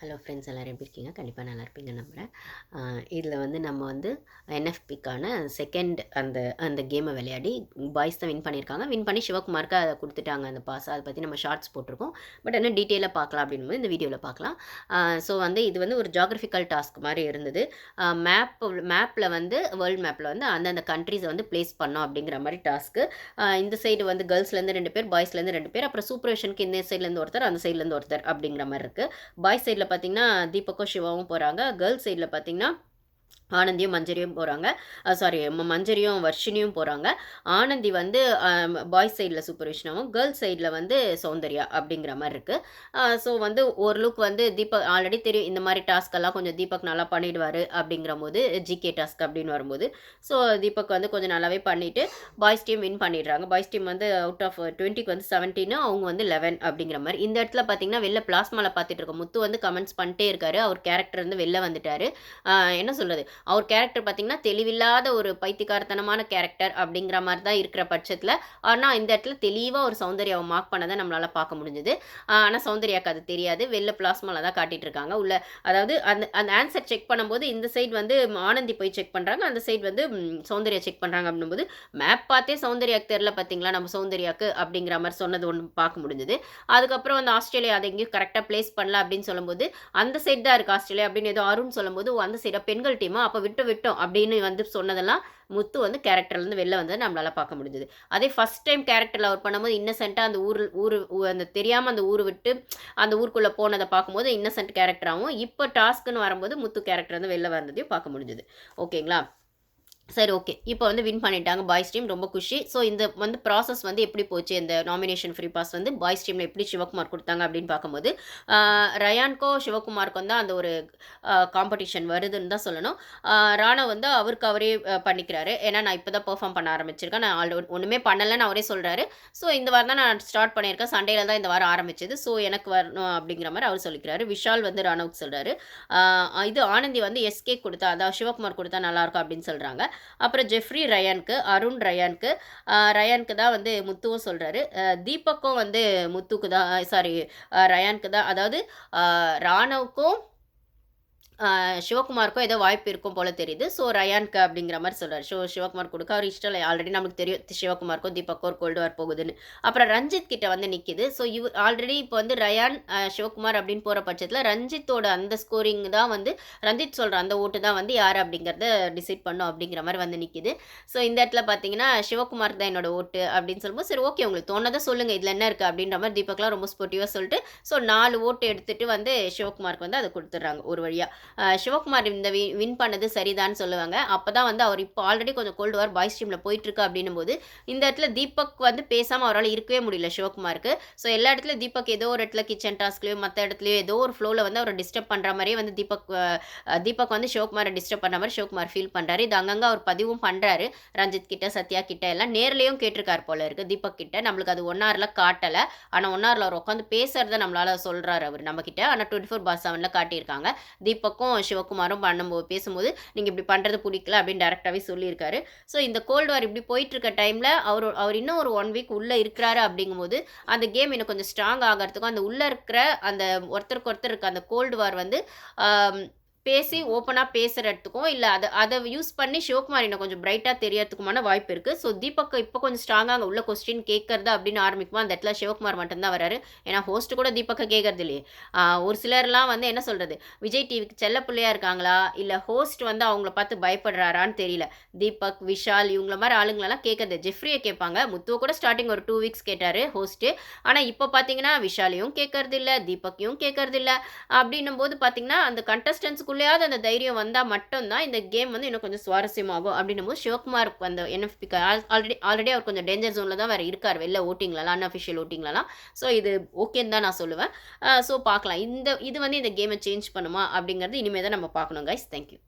Hello friends எல்லோரும் எப்படி இருக்கீங்க? கண்டிப்பாக நல்லா இருப்பீங்க நம்புகிறேன் இதில் வந்து நம்ம வந்து என்எஃபிக்கான செகண்ட் அந்த அந்த கேமை விளையாடி பாய்ஸ் தான் வின் பண்ணியிருக்காங்க. வின் பண்ணி சிவகுமாருக்கு அதை கொடுத்துட்டாங்க அந்த பாஸ் அதை பற்றி நம்ம ஷார்ட்ஸ் போட்டிருக்கோம். பட் என்ன டீட்டெயிலாக பார்க்கலாம் அப்படின்னு இந்த வீடியோவில் பார்க்கலாம். ஸோ வந்து இது வந்து ஒரு ஜாகிரபிக்கல் டாஸ்க் மாதிரி இருந்தது. மேப் மேப்பில் வந்து வேர்ல்டு மேப்பில் வந்து அந்தந்த கண்ட்ரீஸை வந்து பிளேஸ் பண்ணோம் அப்படிங்கிற மாதிரி டாஸ்க்கு இந்த சைடு வந்து கேர்ள்ஸ்லேருந்து ரெண்டு பேர் பாய்ஸ்லேருந்து ரெண்டு பேர் அப்புறம் சூப்பர்வேஷனுக்கு இந்த சைட்லேருந்து ஒருத்தர் அந்த சைட்லேருந்து ஒருத்தர் அப்படிங்கிற மாதிரி இருக்குது பாய்ஸ் சைடில் பார்த்தீங்கன்னா தீபக்கும் சிவாவும் போகிறாங்க கேர்ள்ஸ் சைடில் பார்த்தீங்கன்னா ஆனந்தியும் மஞ்சரியும் போகிறாங்க சாரி மஞ்சரியும் வர்ஷினியும் போகிறாங்க ஆனந்தி வந்து பாய்ஸ் சைடில் சூப்பர்விஷனாவும் கேர்ள்ஸ் சைடில் வந்து சௌந்தர்யா அப்படிங்கிற மாதிரி இருக்குது ஸோ வந்து ஒரு லுக் வந்து தீபக் ஆல்ரெடி தெரியும் இந்த மாதிரி டாஸ்க்கெல்லாம் கொஞ்சம் தீபக் நல்லா பண்ணிடுவார் அப்படிங்கிற போது ஜிகே டாஸ்க் அப்படின்னு வரும்போது. ஸோ தீபக் வந்து கொஞ்சம் நல்லாவே பண்ணிவிட்டு பாய்ஸ் டீம் வின் பண்ணிடுறாங்க. பாய்ஸ் டீம் வந்து அவுட் ஆஃப் டுவெண்ட்டிக்கு வந்து செவன்டீனு அவங்க வந்து லெவன் அப்படிங்கிற மாதிரி. இந்த இடத்துல பார்த்தீங்கன்னா வெளில பிளாஸ்மாவில் பார்த்துட்டு இருக்க முத்து வந்து கமெண்ட்ஸ் பண்ணிட்டே இருக்காரு. அவர் கேரக்டர் வந்து வெளில வந்துட்டார். என்ன சொல்கிறது அவர் கேரக்டர் பார்த்திங்கன்னா தெளிவில்லாத ஒரு பைத்தியக்காரத்தனமான கேரக்டர் அப்படிங்கிற மாதிரி தான் இருக்கிற பட்சத்தில் ஆனால் இந்த இடத்துல தெளிவாக ஒரு சௌந்தர்யாவை மார்க் பண்ணதை நம்மளால் பார்க்க முடிஞ்சுது. ஆனால் சௌந்தர்யாவுக்கு அது தெரியாது. வெளில பிளாஸ்மாவில் தான் காட்டிகிட்டு இருக்காங்க. உள்ள அதாவது அந்த அந்த ஆன்சர் செக் பண்ணும்போது இந்த சைடு வந்து ஆனந்தி போய் செக் பண்ணுறாங்க அந்த சைடு வந்து சௌந்தர்யா செக் பண்ணுறாங்க அப்படின்போது மேப் பார்த்தே சௌந்தர்யாக்கு தெரில பார்த்தீங்களா நம்ம சௌந்தர்யாவுக்கு அப்படிங்கிற மாதிரி சொன்னது ஒன்று பார்க்க முடிஞ்சுது. அதுக்கப்புறம் வந்து ஆஸ்திரேலியா அதை எங்கேயும் கரெக்டாக பிளேஸ் பண்ணல அப்படின்னு சொல்லும்போது அந்த சைடு தான் இருக்குது ஆஸ்திரேலியா அப்படின்னு ஏதோ அருண் சொல்லும்போது அந்த சைடாக பெண்கள் டீமாக அப்போ விட்டு விட்டோம் அப்படின்னு வந்து சொன்னதெல்லாம் முத்து வந்து கேரக்டர்லேருந்து வெளில வந்ததை நம்மளால் பார்க்க முடிஞ்சது. அதே ஃபஸ்ட் டைம் கேரக்டரில் அவர் பண்ணும்போது இன்னசென்ட்டாக அந்த ஊர் ஊர் அந்த தெரியாமல் அந்த ஊர் விட்டு அந்த ஊருக்குள்ளே போனதை பார்க்கும்போது இன்னசென்ட் கேரக்டராகவும் இப்போ டாஸ்க்குன்னு வரும்போது முத்து கேரக்டர் வந்து வெளில வந்ததையும் பார்க்க முடிஞ்சுது. ஓகேங்களா? சரி ஓகே இப்போ வந்து வின் பண்ணிட்டாங்க பாய்ஸ் டீம் ரொம்ப குஷி. ஸோ இந்த வந்து ப்ராசஸ் வந்து எப்படி போச்சு? இந்த நாமினேஷன் ஃப்ரீ பாஸ் வந்து பாய்ஸ் டீமில் எப்படி சிவகுமார் கொடுத்தாங்க அப்படின்னு பார்க்கும்போது ரயான்கோ சிவகுமாருக்கும் தான் அந்த ஒரு காம்படிஷன் வருதுன்னு தான் சொல்லணும். ராணா வந்து அவருக்கு அவரே பண்ணிக்கிறாரு. ஏன்னா நான் இப்போ தான் பெர்ஃபார்ம் பண்ண ஆரம்பிச்சிருக்கேன். நான் ஆல்ரெடி ஒன்றுமே பண்ணலைன்னு அவரே சொல்கிறாரு ஸோ இந்த வாரம் தான் நான் ஸ்டார்ட் பண்ணியிருக்கேன். சண்டேல தான் இந்த வாரம் ஆரம்பிச்சது. ஸோ எனக்கு வரணும் அப்படிங்கிற மாதிரி அவர் சொல்லிக்கிறாரு. விஷால் வந்து ராணாவுக்கு சொல்கிறாரு இது ஆனந்தி வந்து எஸ்கே கொடுத்தா அதான் சிவகுமார் கொடுத்தா நல்லாயிருக்கும் அப்படின்னு சொல்கிறாங்க அப்புறம் ஜெஃப்ரி ரயானுக்கு அருண் ரயானுக்கு. ரயானுக்கு தான் வந்து முத்துவும் சொல்கிறாரு தீபக்கும் வந்து முத்துக்கு தான் சாரி ரயானுக்கு தான். அதாவது ராணவுக்கும் சிவகுமாருக்கும் ஏதோ வாய்ப்பு இருக்கும் போல தெரியுது. ஸோ ரயான்க்கு அப்படிங்கிற மாதிரி சொல்கிறார் ஷோ சிவகுமார் கொடுக்க அவர் இஷ்டம் இல்லை. ஆல்ரெடி நமக்கு தெரியும் சிவகுமாருக்கும் தீபக்கும் கோல்டு வார் போகுதுன்னு. அப்புறம் ரஞ்சித் கிட்ட வந்து நிற்கிது ஸோ இவ் ஆல்ரெடி இப்போ வந்து ரயான் சிவகுமார் அப்படின்னு போகிற பட்சத்தில் ரஞ்சித்தோட அந்த ஸ்கோரிங் தான் வந்து ரஞ்சித் சொல்கிற அந்த ஓட்டு தான் வந்து யார் அப்படிங்கிறத டிசைட் பண்ணும் அப்படிங்கிற மாதிரி வந்து நிற்கிது ஸோ இந்த இடத்துல பார்த்தீங்கன்னா சிவகுமார் தான் என்னோட ஓட்டு அப்படின்னு சொல்லும்போது சரி ஓகே உங்களுக்கு தோணதை சொல்லுங்கள் இதில் என்ன இருக்குது அப்படின்ற மாதிரி தீபக்லாம் ரொம்ப ஸ்போர்ட்டிவாக சொல்லிட்டு ஸோ நாலு ஓட்டு எடுத்துகிட்டு வந்து சிவகுமாருக்கு வந்து அதை கொடுத்துட்றாங்க ஒரு வழியாக சிவகுமார் இந்த வின் பண்ணது சரிதான்னு சொல்லுவாங்க. அப்போ தான் வந்து அவர் இப்போ ஆல்ரெடி கொஞ்சம் கோல்டு வார் பாய்ஸ் டீமில் போயிட்டுருக்கு அப்படின்னும் போது இந்த இடத்துல தீபக் வந்து பேசாமல் அவரால் இருக்கவே முடியல சிவகுமாருக்கு. ஸோ எல்லா இடத்துலையும் தீபக் ஏதோ ஒரு இடத்துல கிச்சன் டாஸ்க்லையோ மற்ற இடத்துலையோ ஏதோ ஒரு ஃப்ளோவில் வந்து அவரை டிஸ்டர்ப் பண்ணுற மாதிரியே வந்து தீபக் தீபக் வந்து சிவகுமாரை டிஸ்டர்ப் பண்ணுற மாதிரி சிவகுமார் ஃபீல் பண்ணுறாரு இது அங்கங்கே அவர் பதிவும் பண்ணுறாரு ரஞ்சித் கிட்ட சத்யா கிட்ட எல்லாம் நேர்லேயும் கேட்டிருக்கார் போல இருக்குது தீபக் கிட்ட. நம்மளுக்கு அது ஒன்னாரில் காட்டலை. ஆனால் ஒன்னாரில் அவர் உட்காந்து பேசுகிறத நம்மளால் சொல்கிறாரு அவர் நம்மக்கிட்ட ஆனால் டுவெண்ட்டி ஃபோர் பாஸ் செவனில் காட்டியிருக்காங்க. தீபக் தீபக்கும் சிவகுமாரும் பண்ணும்போது பேசும்போது நீங்கள் இப்படி பண்ணுறது பிடிக்கல அப்படின்னு டேரெக்டாகவே சொல்லியிருக்காரு. ஸோ இந்த கோல்டு வார் இப்படி போயிட்டுருக்க டைமில் அவர் அவர் இன்னும் ஒரு ஒன் வீக் உள்ளே இருக்கிறாரு அப்படிங்கும்போது அந்த கேம் இன்னும் கொஞ்சம் ஸ்ட்ராங் ஆகிறதுக்கும் அந்த உள்ளே இருக்கிற அந்த ஒருத்தருக்கு ஒருத்தர் இருக்க அந்த கோல்டு வார் வந்து பேசி ஓப்பனாக பேசுகிறதுக்கும் இல்லை அதை அதை யூஸ் பண்ணி சிவகுமார் இன்னும் கொஞ்சம் பிரைட்டாக தெரியறதுக்குமான வாய்ப்பு இருக்குது ஸோ தீபக் இப்போ கொஞ்சம் ஸ்ட்ராங்காக அங்கே உள்ள கொஸ்டின் கேட்கறது அப்படின்னு ஆரம்பிக்குமா? அந்த இடத்துல சிவகுமார் மட்டும்தான் வராரு ஏன்னா ஹோஸ்ட் கூட தீபக்கை கேட்கறது இல்லையே. ஒரு சிலர்லாம் வந்து என்ன சொல்கிறது விஜய் டிவிக்கு செல்ல பிள்ளையாக இருக்காங்களா? இல்லை ஹோஸ்ட் வந்து அவங்கள பார்த்து பயப்படுறாரான்னு தெரியல. தீபக் விஷால் இவங்கள மாதிரி ஆளுங்களெல்லாம் கேட்கறது ஜெஃப்ரியை கேட்பாங்க. முத்துவ கூட ஸ்டார்டிங் ஒரு டூ வீக்ஸ் கேட்டார் ஹோஸ்ட்டு ஆனால் இப்போ பார்த்தீங்கன்னா விஷாலையும் கேட்கறது இல்லை தீபக்கையும் கேட்கறது இல்லை. அப்படின்னும் போது பார்த்தீங்கன்னா அந்த கண்டஸ்டன்ஸ் அவங்களுக்குள்ளேயாவது அந்த தைரியம் வந்தால் மட்டும்தான் இந்த கேம் வந்து இன்னும் கொஞ்சம் சுவாரஸ்யமாகும் அப்படின்னும் போது சிவகுமாருக்கு அந்த என்எஃபிக்கு ஆல்ரெடி ஆல்ரெடி அவர் கொஞ்சம் டேஞ்சர் ஜோனில் தான் வேறு இருக்கார். வெளில ஓட்டிங்லலாம் அன்அஃபிஷியல் ஓட்டிங்லலாம். ஸோ இது ஓகேன்னு தான் நான் சொல்லுவேன். ஸோ பார்க்கலாம். இந்த இது வந்து இந்த கேமை சேஞ்ச் பண்ணுமா அப்படிங்கிறது இனிமேல் தான் நம்ம பார்க்கணும் கைஸ் தேங்க்யூ